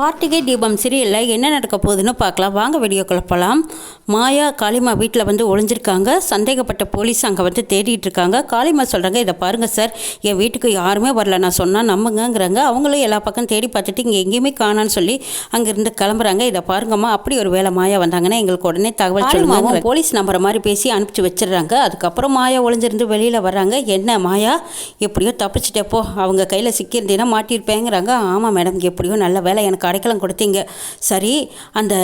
கார்த்திகை தீபம் சீரியலில் என்ன நடக்க போகுதுன்னு பார்க்கலாம். வாங்க வீடியோக்குள்ள போகலாம் மாயா காளிமா வீட்டில் வந்து ஒளிஞ்சிருக்காங்க. சந்தேகப்பட்ட போலீஸ் அங்கே வந்து தேடிட்டு இருக்காங்க காளிமா சொல்கிறாங்க இதை பாருங்கள் சார். என் வீட்டுக்கு யாருமே வரல. நான் சொன்னால் நம்புங்கங்கிறாங்க. அவங்களும் எல்லா பக்கம் தேடி பார்த்துட்டு இங்கே எங்கேயுமே காணான்னு சொல்லி அங்கேருந்து கிளம்புறாங்க. இதை பாருங்கம்மா. அப்படி ஒரு வேலை மாயா வந்தாங்கன்னா எங்களுக்கு உடனே தகவல் சொல்லுவாங்க போலீஸ் நம்புற மாதிரி பேசி அனுப்பிச்சு வச்சிடுறாங்க. அதுக்கப்புறம் மாயா ஒளிஞ்சிருந்து வெளியில் வர்றாங்க. என்ன மாயா? எப்படியோ தப்பிச்சிட்டப்போ அவங்க கையில் சிக்கியிருந்தீங்கன்னா மாட்டியிருப்பேங்கிறாங்க. ஆமாம் மேடம். எப்படியோ நல்ல வேலை எனக்கு அடைக்கலம் கொடுத்தீங்க. சரி அந்த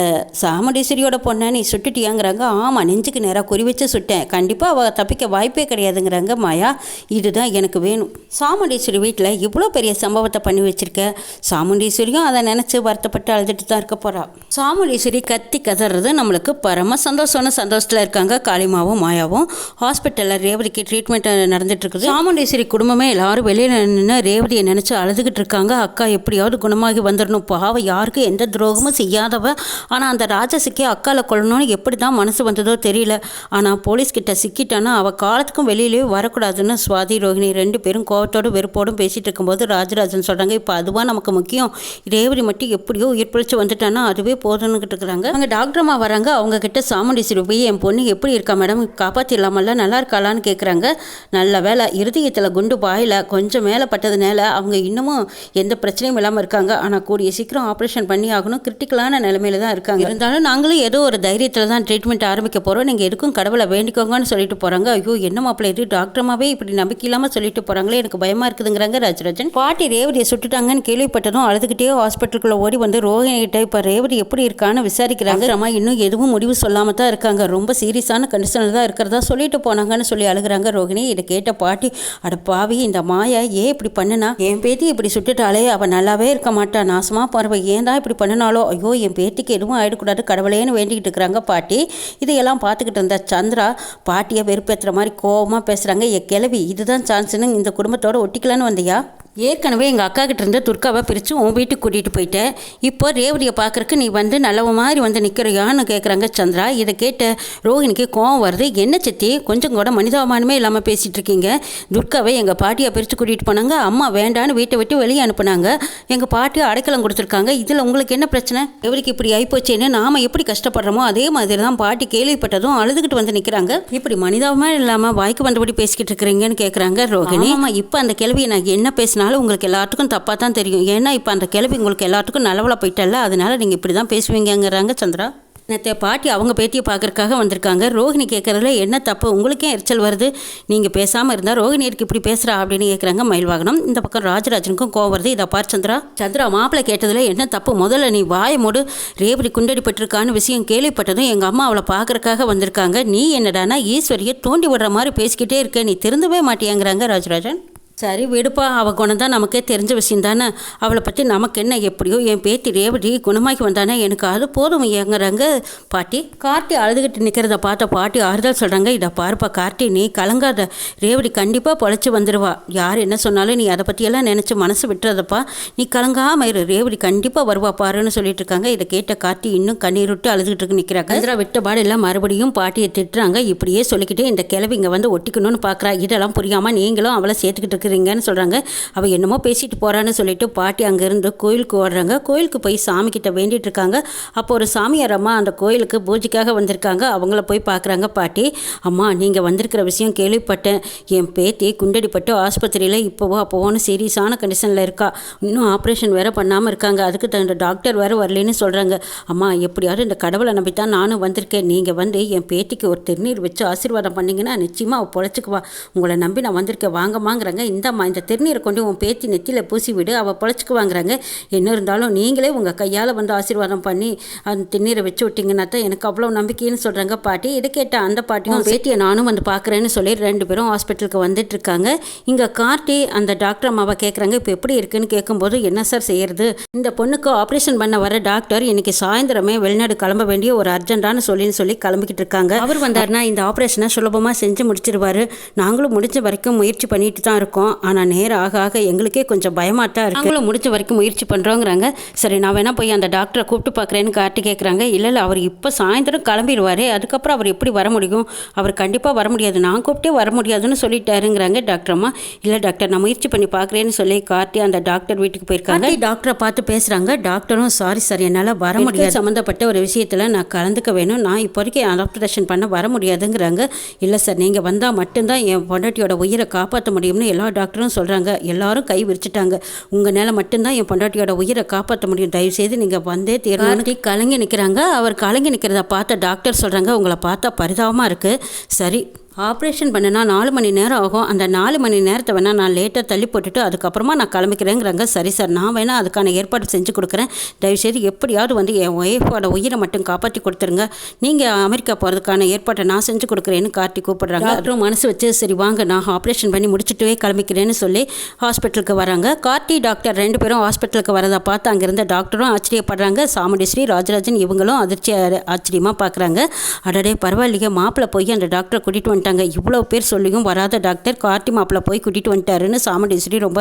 சாமுண்டீஸ்வரியோட பொண்ணை நீ சுட்டுட்டியாங்கிறாங்க. ஆமாம் நெஞ்சுக்கு நேராக குறி வச்சு சுட்டேன். கண்டிப்பாக அவள் தப்பிக்க வாய்ப்பே கிடையாதுங்கிறாங்க மாயா. இதுதான் எனக்கு வேணும். சாமுண்டீஸ்வரி வீட்டில் இவ்வளோ பெரிய சம்பவத்தை பண்ணி வச்சுருக்க. சாமுண்டீஸ்வரியும் அதை நினச்சி வருத்தப்பட்டு அழுதுட்டு தான் இருக்க போகிறா சாமுண்டீஸ்வரி கத்தி கதறது நம்மளுக்கு பரம சந்தோஷம்னு சந்தோஷத்தில் இருக்காங்க. காளிமாவும் மாயாவும் ஹாஸ்பிட்டலில் ரேவதிக்கு ட்ரீட்மெண்ட் நடந்துகிட்டு இருக்குது. சாமுண்டீஸ்வரி குடும்பமே எல்லாரும் வெளியில் நின்று ரேவதியை நினச்சி அழுதுகிட்டு இருக்காங்க. அக்கா எப்படியாவது குணமாகி வந்துடணும் பாவம் யாருக்கும் எந்த துரோகமும் செய்யாதவ. ஆனால் அந்த ராஜசிக்கே அக்காலை கொள்ளணும்னு எப்படி தான் மனசு வந்ததோ தெரியல. ஆனால் போலீஸ்கிட்ட சிக்கிட்டான்னா அவள் காலத்துக்கும் வெளியிலேயே வரக்கூடாதுன்னு சுவாதி ரோஹிணி ரெண்டு பேரும் கோவத்தோடும் வெறுப்போடும் பேசிகிட்டு இருக்கும்போது ராஜராஜன் சொல்கிறாங்க இப்போ அதுவாக நமக்கு முக்கியம்? ரேவதி மட்டும் எப்படியோ உயிர் பிழைச்சி வந்துட்டான்னா அதுவே போதும்னுக்கிட்டு இருக்கிறாங்க அங்கே டாக்டர்மா வராங்க அவங்கக்கிட்ட சாமுண்டீஸ்வரி போய் என் பொண்ணு எப்படி இருக்கா மேடம் காப்பாற்றிடலாமல்ல நல்லா இருக்காளான்னு கேட்குறாங்க நல்ல வேலை இருதயத்தில் குண்டு பாயில் கொஞ்சம் மேலே பட்டதுனால அவங்க இன்னமும் எந்த பிரச்சனையும் இல்லாமல் இருக்காங்க. ஆனால் கூடிய சீக்கிரம் ஆப்ரேஷன் பண்ணி ஆகணும். கிரிட்டிக்கலான நிலைமையில தான் இருக்காங்க. இருந்தாலும் நாங்களும் ஏதோ ஒரு தைரியத்தில் தான் ட்ரீட்மெண்ட் ஆரம்பிக்க போகிறோம் நீங்கள் எதுக்கும் கடவுளை வேண்டிக்கோங்கன்னு சொல்லிட்டு போகிறாங்க ஐயோ என்ன மாப்பிள்ளை இது? டாக்டர்மாவே இப்படி நம்பிக்கை இல்லாமல் சொல்லிட்டு போகிறாங்களே எனக்கு பயமாக இருக்குதுங்கிறாங்க ராஜராஜன். பாட்டி ரேவதியை சுட்டுட்டாங்கன்னு கேள்விப்பட்டதும் அழுதுகிட்டே ஹாஸ்பிட்டலுக்குள்ளே ஓடி வந்து ரோஹினிகிட்ட இப்போ ரேவதி எப்படி இருக்கான்னு விசாரிக்கிறாங்க. அம்மா இன்னும் எதுவும் முடிவு சொல்லாமல் தான் இருக்காங்க. ரொம்ப சீரியஸான கண்டிஷனில் தான் இருக்கிறதா சொல்லிட்டு போனாங்கன்னு சொல்லி அழுகுறாங்க ரோகிணி இதை கேட்ட பாட்டி அட பாவி இந்த மாயா ஏன் இப்படி பண்ணுனா? என் பேத்தி இப்படி சுட்டுட்டாலே அவள் நல்லாவே இருக்க மாட்டா. போகிற பார்வை ஏன் தான் இப்படி பண்ணினாலோ ஐயோ என் பேத்திக்கு எதுவும் ஆகிடக்கூடாது கடவுளேன்னு வேண்டிக்கிட்டு இருக்கிறாங்க பாட்டி. இதையெல்லாம் பார்த்துக்கிட்டு இருந்த சந்திரா பாட்டியை வெறுப்பேற்றுற மாதிரி கோவமாக பேசுகிறாங்க என் கிளவி இதுதான் சான்ஸ்னு இந்த குடும்பத்தோட ஒட்டிக்கலான்னு வந்தியா? ஏற்கனவே எங்கள் அக்கா கிட்டேருந்து துர்காவை பிரித்து உன் வீட்டுக்கு கூட்டிகிட்டு போயிட்டேன் இப்போ ரேவதியை பார்க்குறக்கு நீ வந்து நல்லவ மாதிரி வந்து நிற்கிறியான்னு கேட்குறாங்க சந்திரா. இதை கேட்ட ரோஹிணிக்கு கோவம் வருது. என்ன சித்தி? கொஞ்சம் கூட மனிதாபமானமே இல்லாமல் பேசிகிட்டு இருக்கீங்க. துர்காவை எங்கள் பாட்டியை பிரித்து கூட்டிகிட்டு போனாங்க. அம்மா வேண்டான்னு வீட்டை விட்டு வெளியே அனுப்புனாங்க. எங்கள் பாட்டியை அடைக்கலம் கொடுத்துருக்காங்க. இதில் உங்களுக்கு என்ன பிரச்சனை? எவருக்கு இப்படி ஆகிப்போச்சேன்னு நாம் எப்படி கஷ்டப்படுறோமோ அதே மாதிரி தான் பாட்டி கேள்விப்பட்டதும் அழுதுகிட்டு வந்து நிற்கிறாங்க இப்படி மனிதாபமாக இல்லாமல் வாய்க்கு வந்தபடி பேசிக்கிட்டு இருக்கிறீங்கன்னு கேட்குறாங்க ரோஹிணி. ஆமாம் இப்போ அந்த கேள்வியை நான் என்ன பேசினா அதனால் உங்களுக்கு எல்லாத்துக்கும் தப்பாக தான் தெரியும். ஏன்னா இப்போ அந்த கிளவி உங்களுக்கு எல்லாத்துக்கும் நல்லவளா போயிட்டல அதனால் நீங்கள் இப்படி தான் பேசுவீங்கங்கிறாங்க சந்திரா. நேற்று பாட்டி அவங்க பேட்டியை பார்க்குறக்காக வந்திருக்காங்க. ரோஹிணி கேட்குறதுல என்ன தப்பு? உங்களுக்கே எரிச்சல் வருது. நீங்கள் பேசாமல் இருந்தால் ரோஹிணியருக்கு இப்படி பேசுகிறா அப்படின்னு கேட்குறாங்க மயில் வாகனம் இந்த பக்கம் ராஜராஜனுக்கும் கோவம் வருது. இதை பார் சந்திரா. சந்திரா மாப்பிள்ளை கேட்டதில் என்ன தப்பு? முதல்ல நீ வாயமோடு மூடு. ரேவதி குண்டடிப்பட்டிருக்கான்னு விஷயம் கேள்விப்பட்டதும் எங்கள் அம்மா அவளை பார்க்கறக்காக வந்திருக்காங்க. நீ என்னடானா ஈஸ்வரியை தூண்டி விடுற மாதிரி பேசிக்கிட்டே இருக்க. நீ திருந்தவே மாட்டியாங்கிறாங்க ராஜராஜன். சரி விடுப்பா. அவள் குணம் தான் நமக்கே தெரிஞ்ச விஷயம் தானே? அவளை பற்றி நமக்கு என்ன எப்படியோ? என் பேத்தி ரேவதி குணமாக்கி வந்தானே? எனக்கு அது போதும் ஏங்குறாங்க பாட்டி கார்த்தி அழுதுகிட்டு நிற்கிறத பார்த்த பாட்டி ஆறுதல் சொல்கிறாங்க இதை பாருப்பா கார்த்தி நீ கலங்காத. ரேவதி கண்டிப்பாக பொழைச்சி வந்துடுவா யார் என்ன சொன்னாலும் நீ அதை பற்றியெல்லாம் நினச்சி மனசு விட்டுறதப்பா. நீ கலங்காம இரு. ரேவதி கண்டிப்பாக வருவா பாருன்னு சொல்லிட்டு இருக்காங்க. இதை கேட்ட கார்த்தி இன்னும் கண்ணீர் விட்டு அழுதுகிட்டு இருக்கு நிற்கிறாங்க கதிரா விட்ட பாடு எல்லாம் மறுபடியும் பாட்டியை திட்டுறாங்க. இப்படியே சொல்லிக்கிட்டே இந்த கிளவி இங்கே வந்து ஒட்டிக்கணும்னு பார்க்குறா இதெல்லாம் புரியாமல் நீங்களும் அவளை சேர்த்துக்கிட்டு இருக்கிறீங்கன்னு சொல்கிறாங்க அவள் என்னமோ பேசிட்டு போகிறான்னு சொல்லிட்டு பாட்டி அங்கேருந்து கோயிலுக்கு ஓடுறாங்க. கோயிலுக்கு போய் சாமி கிட்ட வேண்டிட்டு இருக்காங்க. அப்போ ஒரு சாமியார் அம்மா அந்த கோயிலுக்கு பூஜைக்காக வந்திருக்காங்க. அவங்கள போய் பார்க்குறாங்க பாட்டி. அம்மா நீங்கள் வந்திருக்கிற விஷயம் கேள்விப்பட்டேன். என் பேத்தி குண்டடிப்பட்டு ஆஸ்பத்திரியில் இப்போவோ அப்போவோன்னு சீரியஸான கண்டிஷனில் இருக்கா. இன்னும் ஆப்ரேஷன் வேறு பண்ணாமல் இருக்காங்க. அதுக்கு தகுந்த டாக்டர் வேறு வரலன்னு சொல்கிறாங்க அம்மா எப்படியாவது இந்த கடவுளை நம்பி தான் நானும் வந்திருக்கேன். நீங்கள் வந்து என் பேத்திக்கு ஒரு திருநீர் வச்சு ஆசீர்வாதம் பண்ணிங்கன்னா நிச்சயமாக அவள் பொழைச்சிக்குவா. உங்களை நம்பி நான் வந்திருக்கேன். வாங்கம்மாங்கிறாங்க. இந்தம்மா இந்த திருநீரை கொண்டு உன் பேத்தி நெத்தியில் பூசி விடு அவள் பொழைச்சிக்குவாங்கிறாங்க. என்ன இருந்தாலும் நீங்களே உங்கள் கையால் வந்து ஆசீர்வாதம் பண்ணி அந்த திருநீரை வச்சு விட்டீங்கன்னா தான் எனக்கு அவ்வளோ நம்பிக்கைன்னு சொல்கிறாங்க பாட்டி. இதை கேட்ட அந்த பாட்டியும் பேட்டியை நானும் வந்து பார்க்குறேன்னு சொல்லி ரெண்டு பேரும் ஹாஸ்பிட்டலுக்கு வந்துட்டு இருக்காங்க இங்கே கார்த்தி அந்த டாக்டர் அம்மாவை கேட்குறாங்க இப்போ எப்படி இருக்குன்னு கேட்கும்போது என்ன சார் செய்யறது? இந்த பொண்ணுக்கு ஆப்ரேஷன் பண்ண வர டாக்டர் இன்னைக்கு சாயந்தரமே வெளிநாடு கிளம்ப வேண்டிய ஒரு அர்ஜென்ட்டான சொல்லின்னு சொல்லி கிளம்பிக்கிட்டு இருக்காங்க. அவர் வந்தாருன்னா இந்த ஆப்ரேஷனை சுலபமாக செஞ்சு முடிச்சிருவாரு. நாங்களும் முடிஞ்ச வரைக்கும் முயற்சி பண்ணிட்டு தான் இருக்கோம். இருக்கோம் ஆனால் நேரம் ஆக ஆக எங்களுக்கே கொஞ்சம் பயமாக தான் இருக்கு. நாங்களும் முடிஞ்ச வரைக்கும் முயற்சி பண்ணுறோங்கிறாங்க சரி நான் வேணா போய் அந்த டாக்டரை கூப்பிட்டு பார்க்குறேன்னு காட்டி கேட்குறாங்க இல்லை இல்லை அவர் இப்போ சாயந்தரம் கிளம்பிடுவார். அதுக்கப்புறம் அவர் எப்படி வர முடியும்? அவர் கண்டிப்பாக வர முடியாது. நான் கூப்பிட்டே வர முடியாதுன்னு சொல்லிட்டாருங்கிறாங்க டாக்டர் அம்மா. இல்லை டாக்டர் நான் முயற்சி பண்ணி பார்க்குறேன்னு சொல்லி காட்டி அந்த டாக்டர் வீட்டுக்கு போயிருக்காங்க. டாக்டரை பார்த்து பேசுகிறாங்க டாக்டரும் சாரி சார் என்னால் வர முடியாது. சம்மந்தப்பட்ட ஒரு விஷயத்தில் நான் கலந்துக்க வேணும். நான் இப்போ வரைக்கும் ஆப்ரேஷன் பண்ண வர முடியாதுங்கிறாங்க. இல்லை சார் நீங்கள் வந்தால் மட்டும்தான் என் பொண்டாட்டியோட உயிரை காப்பாற்ற முடியும்னு எல்லா டாக்டரும் சொல்கிறாங்க எல்லாரும் கை விரிச்சிட்டாங்க. உங்களால் மட்டும்தான் என் பொண்டாட்டியோட உயிரை காப்பாற்ற முடியும். தயவுசெய்து நீங்கள் வந்தே தீர்மானத்தை கலங்கி நிற்கிறாங்க அவர் கலங்கி நிற்கிறத பார்த்த டாக்டர் சொல்கிறாங்க உங்களை பார்த்தா பரிதாபமாக இருக்குது சரி ஆப்ரேஷன் பண்ணுனா நாலு மணி நேரம் ஆகும். அந்த நாலு மணி நேரத்தை வேணால் நான் லேட்டாக தள்ளி போட்டுட்டு அதுக்கப்புறமா நான் கிளம்பிக்கிறேங்கிறாங்க. சரி சார் நான் வேணால் அதுக்கான ஏற்பாடு செஞ்சு கொடுக்குறேன். தயவுசெய்து எப்படியாவது வந்து என் ஒய்ஃபோட உயிரை மட்டும் காப்பாற்றி கொடுத்துருங்க. நீங்கள் அமெரிக்கா போகிறதுக்கான ஏற்பாட்டை நான் செஞ்சு கொடுக்குறேன்னு காட்டி கூப்பிடுறாங்க. அப்புறம் மனசு வச்சு சரி வாங்க. நான் ஆப்ரேஷன் பண்ணி முடிச்சுட்டுவே கிளம்பிக்கிறேன்னு சொல்லி ஹாஸ்பிட்டலுக்கு வராங்க. கார்த்தி டாக்டர் ரெண்டு பேரும் ஹாஸ்பிட்டலுக்கு வரதை பார்த்து அங்கேருந்த டாக்டரும் ஆச்சரியப்படுறாங்க. சாமுண்டீஸ்வரி ராஜராஜன் இவங்களும் அதிர்ச்சி ஆச்சரியமாக பார்க்குறாங்க. அடடே பரவாயில்லையே. மாப்பிள்ளை போய் அந்த டாக்டரை கூட்டிகிட்டு வந்துட்டாங்க இவ்வளோ பேர் சொல்லியும் வராத டாக்டர் கார்த்தி மாப்பிள்ளை போய் கூட்டிகிட்டு வந்துட்டாருன்னு சாமுண்டீஸ்வரி ரொம்ப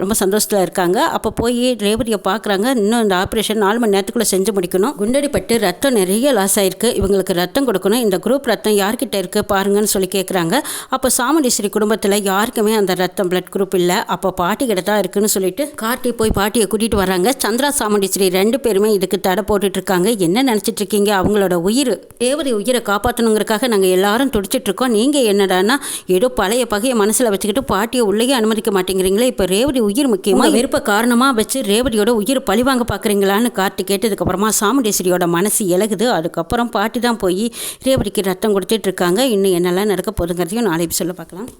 ரொம்ப சந்தோஷத்தில் இருக்காங்க. அப்போ போய் ரேவதியை பார்க்குறாங்க இன்னும் இந்த ஆப்ரேஷன் நாலு மணி நேரத்துக்குள்ளே செஞ்சு முடிக்கணும். குண்டடிப்பட்டு ரத்தம் நிறைய லாஸ் ஆயிருக்கு. இவங்களுக்கு ரத்தம் கொடுக்கணும். இந்த குரூப் ரத்தம் யார்கிட்ட இருக்குது பாருங்கன்னு சொல்லி கேட்குறாங்க அப்போ சாமுண்டீஸ்வரி குடும்பத்தில் யாருக்குமே அந்த ரத்தம் பிளட் குரூப் இல்லை. அப்போ பாட்டி கிட்ட தான் இருக்குன்னு சொல்லிட்டு கார்த்தி போய் பாட்டியை கூட்டிகிட்டு வராங்க. சந்திரா சாமுண்டீஸ்வரி ரெண்டு பேருமே இதுக்கு தடை போட்டுட்ருக்காங்க என்ன நினச்சிட்டு இருக்கீங்க? அவங்களோட உயிர் தேவதை உயிரை காப்பாற்றணுங்கிறக்காக நாங்கள் எல்லாரும் துடிச்சிட்டு இருக்கோம். நீங்கள் என்னடான்னா ஏதோ பழைய பகையை மனசில் வச்சுக்கிட்டு பாட்டியை உள்ளேயே அனுமதிக்க மாட்டேங்கிறீங்களே இப்போ ரேவதி உயிர் முக்கியமாக வெறுப்ப காரணமாக வச்சு ரேவதியோட உயிர் பழிவாங்க பார்க்குறீங்களான்னு கார்த்தி கேட்டதுக்கப்புறமா சாமுண்டேஸ்வரியோட மனசு இலகுது. அதுக்கப்புறம் பாட்டி தான் போய் ரேவதிக்கு ரத்தம் கொடுத்துட்டு இருக்காங்க. இன்னும் என்னெல்லாம் நடக்க போகுதுங்கிறதையும் நாளைக்கு சொல்ல பார்க்கலாம்.